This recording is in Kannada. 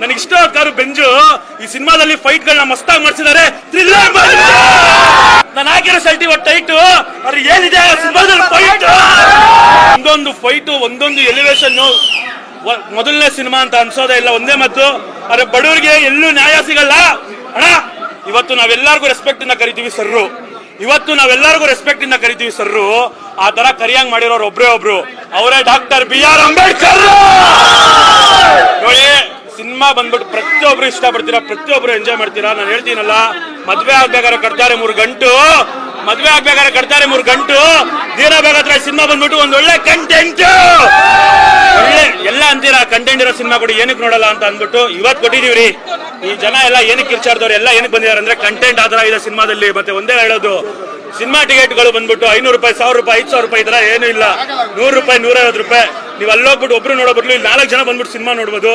ನನಗೆ ಇಷ್ಟ ಕಾರು ಬೆಂಜು ಈ ಸಿನಿಮಾದಲ್ಲಿ ಫೈಟ್ ಗಳನ್ನ ಮಸ್ತಾಗಿ ಮಾಡಿಸಿದ್ದಾರೆ. ಥ್ರಿಲ್ಲರ್ ನಾನು ಹಾಕಿರೋ ಸಲ್ಟಿ ಟೈಟ್ ಅವ್ರು ಏನಿದೆ? ಫೈಟ್. ಒಂದೊಂದು ಫೈಟ್, ಒಂದೊಂದು ಎಲಿವೇಶನ್ ಮೊದಲನೇ ಸಿನಿಮಾ ಅಂತ ಅನ್ಸೋದೇ ಇಲ್ಲ, ಒಂದೇ ಮತ್ತು ಅರೆ ಬಡವರಿಗೆ ಎಲ್ಲೂ ನ್ಯಾಯ ಸಿಗಲ್ಲ. ಅಣ್ಣ, ಇವತ್ತು ನಾವೆಲ್ಲರಿಗೂ ರೆಸ್ಪೆಕ್ಟ್ ಇಂದ ಕರಿತೀವಿ ಸರ್ರು. ಇವತ್ತು ನಾವೆಲ್ಲರಿಗೂ ರೆಸ್ಪೆಕ್ಟ್ ಇಂದ ಕರಿತೀವಿ ಸರ್ರು. ಆ ತರ ಕರಿಯಂಗ್ ಮಾಡಿರೋರು ಒಬ್ರೇ ಒಬ್ರು. ಅವರೇ doctor B R Ambedkar! Cinema ಬಂದ್ಬಿಟ್ಟು ಪ್ರತಿಯೊಬ್ರು ಇಷ್ಟ ಪಡ್ತೀರಾ ಪ್ರತಿಯೊಬ್ರು ಎಂಜಾಯ್ ಮಾಡ್ತೀರಾ? ನಾನು ಹೇಳ್ತೀನಲ್ಲ, ಮದ್ವೆ ಆಗ್ಬೇಕಾದ್ರೆ ಕಟ್ತಾರೆ ಮೂರು ಗಂಟು. ಮದ್ವೆ ಆಗ್ಬೇಕಾದ್ರೆ ಕಟ್ತಾರೆ ಮೂರು ಗಂಟು. ದೀನ ಬೇಕಾದ್ರೆ ಸಿನಿಮಾ ಬಂದ್ಬಿಟ್ಟು ಒಂದ್ ಒಳ್ಳೆ ಕಂಟೆಂಟ್ ಒಳ್ಳೆ, ಎಲ್ಲ ಅಂತೀರಾ? ಕಂಟೆಂಟ್ ಇರೋ ಸಿನಿಮಾ ಕೊಡಿ, ಏನಕ್ಕೆ ನೋಡಲ್ಲ ಅಂತ ಅಂದ್ಬಿಟ್ಟು ಇವತ್ತು ಕೊಟ್ಟಿದೀವ್ರಿ ಈ ಜನ ಎಲ್ಲ ಏನಕ್ಕೆ ಕಿರ್ಚಾಡ್ದವ್ರು, ಎಲ್ಲ ಏನಕ್ಕೆ ಬಂದಿದ್ದಾರೆ ಅಂದ್ರೆ ಕಂಟೆಂಟ್ ಆ ತರ ಇದೆ ಸಿನಿಮಾದಲ್ಲಿ. ಮತ್ತೆ ಒಂದೇ ಹೇಳೋದು, ಸಿನಿಮಾ ಟಿಕೆಟ್ಗಳು ಬಂದ್ಬಿಟ್ಟು ಐನೂರು ರೂಪಾಯಿ, ಸಾವಿರ ರೂಪಾಯಿ, ಐದು ಸಾವಿರ ರೂಪಾಯಿ ಈ ತರ ಏನೂ ಇಲ್ಲ. ನೂರು ರೂಪಾಯಿ, ನೂರೈವತ್ತು ರೂಪಾಯಿ. ನೀವು ಅಲ್ಲೋಗ್ಬಿಟ್ಟು ಒಬ್ರು ನೋಡೋ ಬದಲು ಇಲ್ಲಿ ನಾಲ್ಕು ಜನ ಬಂದ್ಬಿಟ್ಟು ಸಿನಿಮಾ ನೋಡ್ಬೋದು.